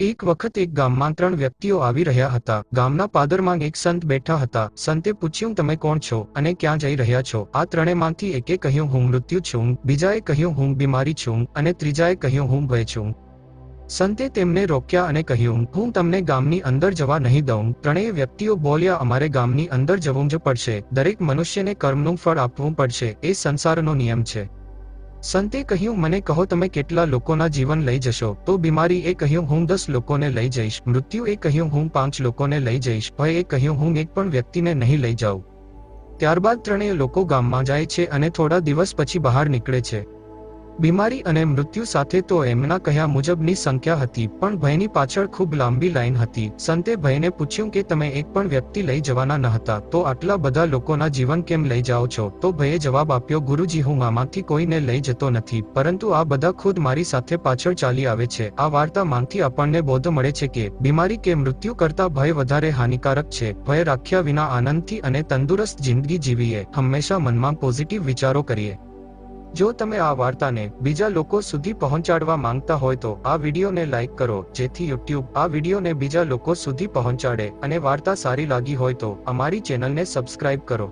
એક વખત એક ગામમાં ત્રણ વ્યક્તિઓ આવી રહ્યા હતા. ગામના પાદરમાં એક સંત બેઠા હતા. સંતે પૂછ્યું, તમે કોણ છો અને ક્યાં જઈ રહ્યા છો? આ ત્રણેયમાંથી એકે કહ્યું, હું મૃત્યુ છું. બીજાએ કહ્યું, હું બીમારી છું. અને ત્રીજાએ કહ્યું, હું ભય છું. સંતે તેમને રોક્યા અને કહ્યું, હું તમને ગામની અંદર જવા નહીં દઉં. ત્રણેય વ્યક્તિઓ બોલ્યા, અમારે ગામની અંદર જવું જ પડશે. દરેક મનુષ્યને કર્મનું ફળ આપવું પડશે. એ સંસારનો નિયમ છે. સંતે કહ્યું, મને કહો, તમે કેટલા લોકોના જીવન લઈ જશો? તો બીમારી એ કહ્યું, હું દસ લોકોને લઈ જઈશ. મૃત્યુ એ કહ્યું, હું પાંચ લોકોને લઈ જઈશ. ભય એ કહ્યું, હું એક પણ વ્યક્તિને નહીં લઈ જાઉં. ત્યારબાદ ત્રણેય લોકો ગામમાં જાય છે અને થોડા દિવસ પછી બહાર નીકળે છે. બીમારી અને મૃત્યુ સાથે તો એમના કહ્યા મુજબની સંખ્યા હતી, પણ ભયની પાછળ ખૂબ લાંબી લાઈન હતી. સંતે ભયને પૂછ્યું કે તમે એક પણ વ્યક્તિ લઈ જવાના ન હતા, તો આટલા બધા લોકોના જીવન કેમ લઈ જાઓ છો? તો ભયે જવાબ આપ્યો, ગુરુજી, હું આમાંથી કોઈને લઈ જતો નથી, પરંતુ આ બધા ખુદ મારી સાથે પાછળ ચાલી આવે છે. આ વાર્તા માંથી આપણને બોધ મળે છે કે, બીમારી કે મૃત્યુ કરતા ભય વધારે હાનિકારક છે. ભય રાખ્યા વિના આનંદથી અને તંદુરસ્ત જિંદગી જીવીએ. હંમેશા મનમાં પોઝિટિવ વિચારો કરીએ. જો તમે આ વાર્તાને બીજા લોકો સુધી પહોંચાડવા માંગતા હોય તો આ વિડીયોને લાઈક કરો, જેથી યુટ્યુબ આ વિડીયોને બીજા લોકો સુધી પહોંચાડે અને વાર્તા સારી લાગી હોય તો અમારી ચેનલને સબસ્ક્રાઇબ કરો.